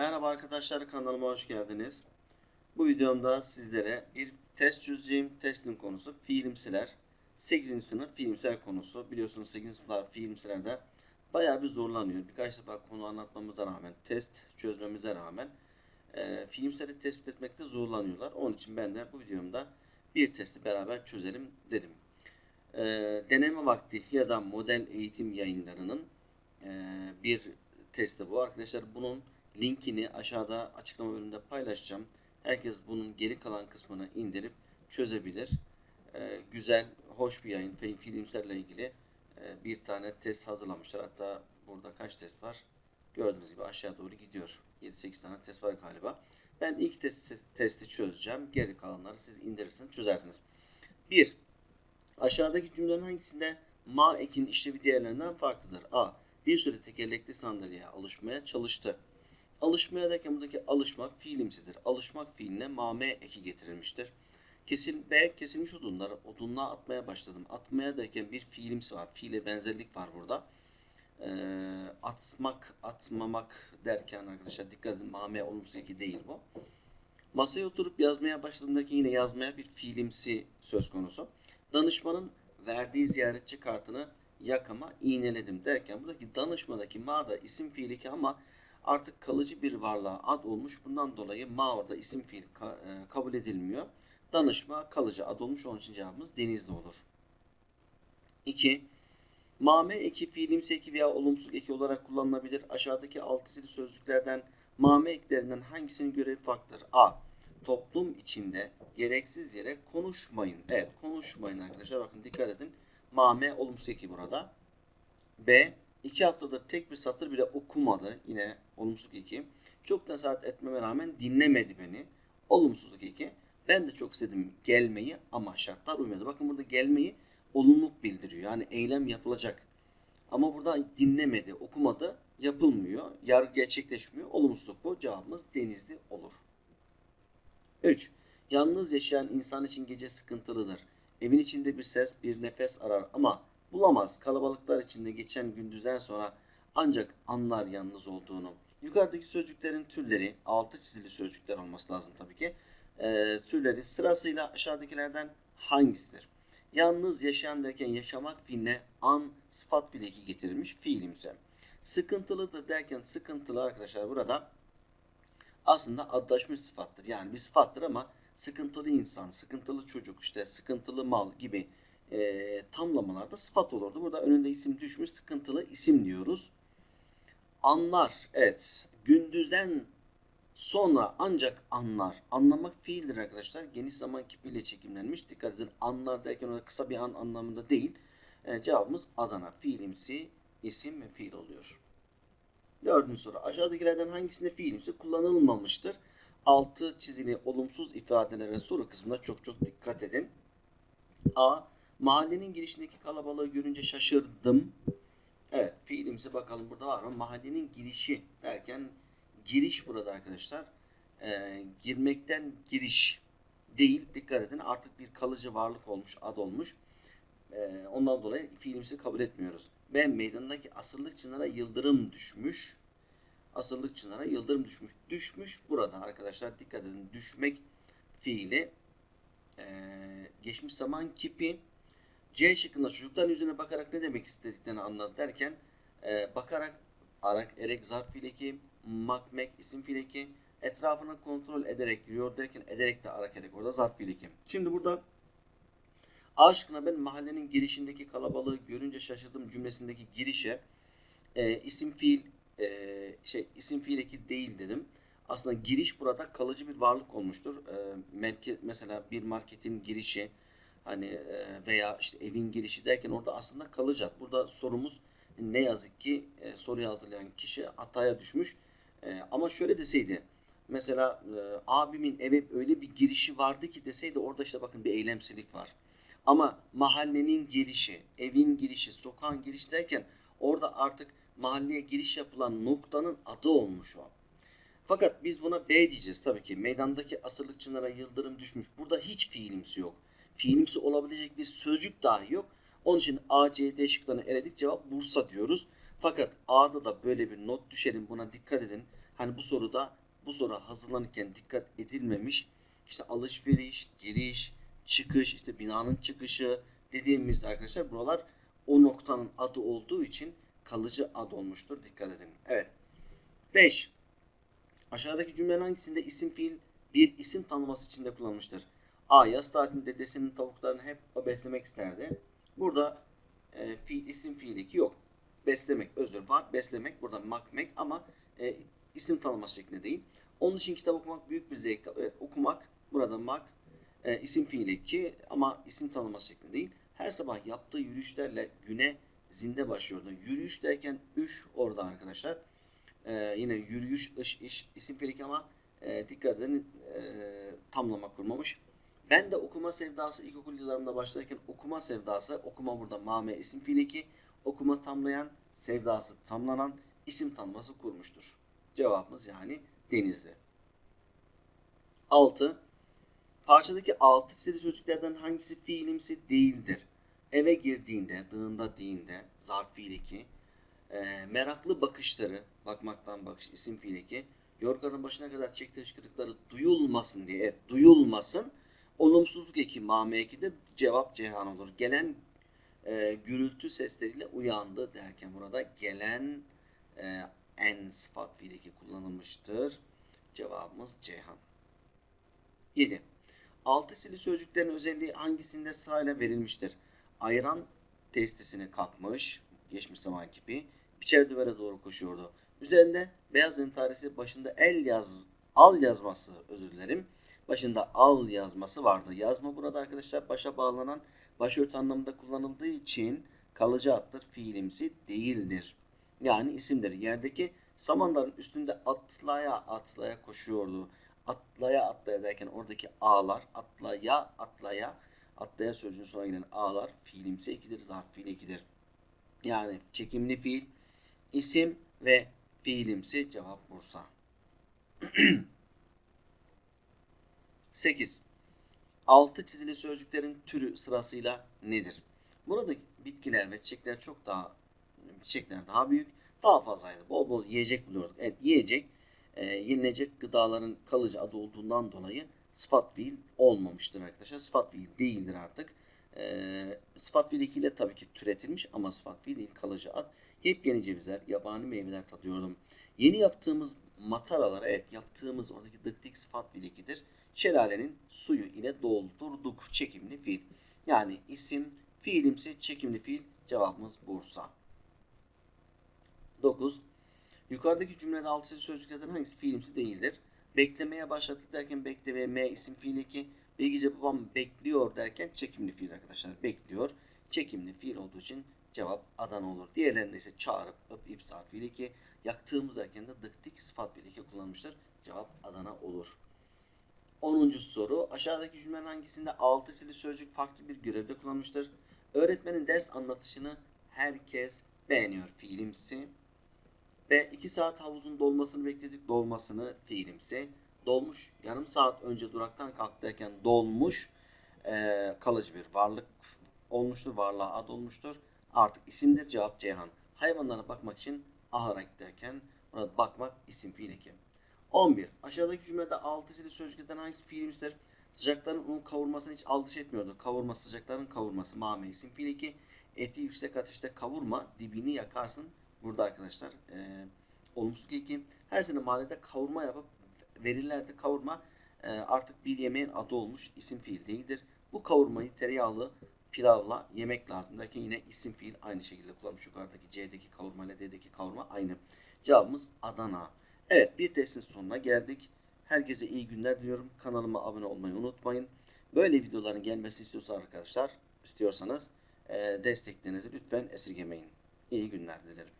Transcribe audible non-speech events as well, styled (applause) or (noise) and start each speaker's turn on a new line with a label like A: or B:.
A: Merhaba arkadaşlar kanalıma hoş geldiniz. Bu videomda sizlere bir test çözeceğim. Testin konusu fiilimsiler. 8. sınıf fiilimsel konusu. Biliyorsunuz 8. sınıflar fiilimselerde bayağı bir zorlanıyor. Birkaç defa konu anlatmamıza rağmen, test çözmemize rağmen e, fiilimseli tespit etmekte zorlanıyorlar. Onun için ben de bu videomda bir testi beraber çözelim dedim. E, deneme vakti ya da model eğitim yayınlarının e, bir testi bu. Arkadaşlar bunun linkini aşağıda açıklama bölümünde paylaşacağım. Herkes bunun geri kalan kısmını indirip çözebilir. Ee, güzel, hoş bir yayın. Filmserle ilgili e, bir tane test hazırlamışlar. Hatta burada kaç test var? Gördüğünüz gibi aşağı doğru gidiyor. 7-8 tane test var galiba. Ben ilk test, testi çözeceğim. Geri kalanları siz indirirsiniz, çözersiniz. 1. Aşağıdaki cümlelerin hangisinde ma ekin işlevi diğerlerinden farklıdır? A. Bir süre tekerlekli sandalyeye alışmaya çalıştı. Alışmaya derken buradaki alışma fiilimsidir. Alışmak fiiline mame eki getirilmiştir. Kesin B. Kesilmiş odunları odunluğa atmaya başladım. Atmaya derken bir fiilimsi var. Fiile benzerlik var burada. Ee, atmak, atmamak derken arkadaşlar dikkat edin mame olumsuz eki değil bu. Masaya oturup yazmaya başladığımdaki yine yazmaya bir fiilimsi söz konusu. Danışmanın verdiği ziyaretçi kartını yakama iğneledim derken buradaki danışmadaki ma da isim fiili ki ama artık kalıcı bir varlığa ad olmuş. Bundan dolayı ma orada isim fiil ka- e, kabul edilmiyor. Danışma kalıcı ad olmuş. Onun için cevabımız denizli olur. 2. Mame eki fiilimsi eki veya olumsuz eki olarak kullanılabilir. Aşağıdaki altı sözcüklerden mame eklerinden hangisinin görevi farklıdır? A. Toplum içinde gereksiz yere konuşmayın. Evet konuşmayın arkadaşlar. Bakın dikkat edin. Mame olumsuz eki burada. B. iki haftadır tek bir satır bile okumadı. Yine olumsuzluk 2. Çok nasihat etmeme rağmen dinlemedi beni. Olumsuzluk 2. Ben de çok istedim gelmeyi ama şartlar uymadı. Bakın burada gelmeyi olumluluk bildiriyor. Yani eylem yapılacak. Ama burada dinlemedi, okumadı, yapılmıyor. Yargı gerçekleşmiyor. Olumsuzluk bu. Cevabımız denizli olur. 3. Yalnız yaşayan insan için gece sıkıntılıdır. Evin içinde bir ses, bir nefes arar ama bulamaz. Kalabalıklar içinde geçen gündüzden sonra ancak anlar yalnız olduğunu. Yukarıdaki sözcüklerin türleri, altı çizili sözcükler olması lazım tabii ki. Ee, türleri sırasıyla aşağıdakilerden hangisidir? Yalnız yaşayan derken yaşamak fiiline an sıfat bileki getirilmiş fiilimse. Sıkıntılıdır derken sıkıntılı arkadaşlar burada aslında adlaşmış sıfattır. Yani bir sıfattır ama sıkıntılı insan, sıkıntılı çocuk, işte sıkıntılı mal gibi e, tamlamalarda sıfat olurdu. Burada önünde isim düşmüş sıkıntılı isim diyoruz. Anlar, evet. Gündüzden sonra ancak anlar. Anlamak fiildir arkadaşlar. Geniş zaman kipiyle çekimlenmiş. Dikkat edin anlar derken orada kısa bir an anlamında değil. E, cevabımız Adana. Fiilimsi isim ve fiil oluyor. Dördüncü soru. Aşağıdakilerden hangisinde fiilimsi kullanılmamıştır? Altı çizili olumsuz ifadelere soru kısmında çok çok dikkat edin. A. Mahallenin girişindeki kalabalığı görünce şaşırdım. Evet fiilimsi bakalım burada var mı? Mahallenin girişi derken giriş burada arkadaşlar. Ee, girmekten giriş değil. Dikkat edin artık bir kalıcı varlık olmuş, ad olmuş. Ee, ondan dolayı fiilimsi kabul etmiyoruz. B. Meydandaki asırlık çınara yıldırım düşmüş. Asırlık çınara yıldırım düşmüş. Düşmüş burada arkadaşlar dikkat edin. Düşmek fiili ee, geçmiş zaman kipi C şıkkında çocukların yüzüne bakarak ne demek istediklerini anlat derken e, bakarak arak erek zarf fiileki makmek isim fiileki etrafını kontrol ederek yürüyor derken ederek de arak ederek orada zarf fiileki. Şimdi burada A şıkkına ben mahallenin girişindeki kalabalığı görünce şaşırdım cümlesindeki girişe e, isim fiil e, şey isim fiil eki değil dedim. Aslında giriş burada kalıcı bir varlık olmuştur. E, merke, mesela bir marketin girişi hani e, veya işte evin girişi derken orada aslında kalıcı. ad. Burada sorumuz ne yazık ki e, soruyu hazırlayan kişi hataya düşmüş. E, ama şöyle deseydi mesela abimin eve öyle bir girişi vardı ki deseydi orada işte bakın bir eylemsilik var. Ama mahallenin girişi, evin girişi, sokağın girişi derken orada artık mahalleye giriş yapılan noktanın adı olmuş o. Fakat biz buna B diyeceğiz tabii ki. Meydandaki asırlık çınara yıldırım düşmüş. Burada hiç fiilimsi yok. Fiilimsi olabilecek bir sözcük dahi yok. Onun için A, C, D şıklarını eledik. Cevap Bursa diyoruz. Fakat A'da da böyle bir not düşelim. Buna dikkat edin. Hani bu soruda bu soru hazırlanırken dikkat edilmemiş. İşte alışveriş, giriş, çıkış, işte binanın çıkışı dediğimizde arkadaşlar buralar o noktanın adı olduğu için kalıcı ad olmuştur. Dikkat edin. Evet. 5. Aşağıdaki cümlenin hangisinde isim fiil bir isim tanımlaması içinde kullanılmıştır? A. Yaz tatilinde dedesinin tavuklarını hep o beslemek isterdi. Burada e, fiil, isim fiil yok. Beslemek özür var. Beslemek burada makmek ama e, isim tanımlaması şeklinde değil. Onun için kitap okumak büyük bir zevk. Evet okumak burada mak e, isim fiili ki ama isim tanımlaması şeklinde değil. Her sabah yaptığı yürüyüşlerle güne zinde başlıyordu. Yürüyüş derken üş orada arkadaşlar. E, yine yürüyüş, ış, iş isim fiili ama e, dikkat edin e, tamlama kurmamış. Ben de okuma sevdası ilkokul yıllarımda başlarken okuma sevdası okuma burada mame isim fiili ki okuma tamlayan sevdası tamlanan isim tanıması kurmuştur. Cevabımız yani denizli. 6. Parçadaki altı çizili sözcüklerden hangisi fiilimsi değildir? Eve girdiğinde, dığında değinde, zarf fiil 2. E, meraklı bakışları, bakmaktan bakış, isim fiil 2. Yorganın başına kadar çektiği hıçkırıkları duyulmasın diye, evet, duyulmasın. Olumsuzluk eki, mame ekidir. Cevap Cihan olur. Gelen e, gürültü sesleriyle uyandı derken burada gelen e, en sıfat fiil 2 kullanılmıştır. Cevabımız Ceyhan. 7. Altı sili sözcüklerin özelliği hangisinde sırayla verilmiştir? Ayıran testisini kapmış, geçmiş zaman gibi, biçer düvere doğru koşuyordu. Üzerinde beyaz entaresi başında el yaz, al yazması özür dilerim. Başında al yazması vardı. Yazma burada arkadaşlar başa bağlanan başört anlamında kullanıldığı için kalıcı attır fiilimsi değildir. Yani isimdir. Yerdeki samanların üstünde atlaya atlaya koşuyordu atlaya atlaya derken oradaki ağlar atlaya atlaya atlaya sözcüğün sonuna gelen ağlar fiilimsi ekidir, zarf fiil ekidir. Yani çekimli fiil, isim ve fiilimsi cevap Bursa. (clears throat) 8. Altı çizili sözcüklerin türü sırasıyla nedir? Burada bitkiler ve çiçekler çok daha çiçekler daha büyük, daha fazlaydı. Bol bol yiyecek buluyorduk. Evet yiyecek e, yenilecek gıdaların kalıcı adı olduğundan dolayı sıfat fiil olmamıştır arkadaşlar. Sıfat fiil değildir artık. E, sıfat fiil ile tabii ki türetilmiş ama sıfat fiil değil kalıcı ad. Yepyeni cevizler, yabani meyveler tadıyorum. Yeni yaptığımız mataralar, evet yaptığımız oradaki dıktik sıfat fiil ikidir. Şelalenin suyu ile doldurduk çekimli fiil. Yani isim, fiilimsi çekimli fiil cevabımız Bursa. 9. Yukarıdaki cümlede altıncı sözcüklerden hangisi fiilimsi değildir? Beklemeye başladık derken bekle ve M isim fiili ki bilgice babam bekliyor derken çekimli fiil arkadaşlar. Bekliyor. Çekimli fiil olduğu için cevap Adana olur. Diğerlerinde ise çağırıp öp ip saat fiili ki yaktığımız derken de dıktik sıfat fiili ki kullanmışlar. Cevap Adana olur. 10. soru. Aşağıdaki cümlenin hangisinde altı sili sözcük farklı bir görevde kullanmıştır? Öğretmenin ders anlatışını herkes beğeniyor. Fiilimsi ve 2 saat havuzun dolmasını bekledik. Dolmasını fiilimsi. Dolmuş. Yarım saat önce duraktan kalk derken dolmuş. E, kalıcı bir varlık olmuştur. Varlığa ad olmuştur. Artık isimdir. Cevap Ceyhan. Hayvanlara bakmak için ahara giderken burada bakmak isim fiil eki. 11. Aşağıdaki cümlede altı sili sözcüklerden hangisi fiilimizdir? Sıcakların unun kavurmasını hiç aldırış etmiyordu. Kavurma sıcakların kavurması mame isim fiil eki. Eti yüksek ateşte kavurma dibini yakarsın burada arkadaşlar e, olumsuz ilki her sene mahallede kavurma yapıp verirlerdi. Kavurma e, artık bir yemeğin adı olmuş isim fiil değildir. Bu kavurmayı tereyağlı pilavla yemek lazım derken yine isim fiil aynı şekilde kullanmış. Yukarıdaki C'deki kavurma ile D'deki kavurma aynı. Cevabımız Adana. Evet bir testin sonuna geldik. Herkese iyi günler diliyorum. Kanalıma abone olmayı unutmayın. Böyle videoların gelmesi istiyorsa arkadaşlar istiyorsanız desteklerinizi lütfen esirgemeyin. İyi günler dilerim.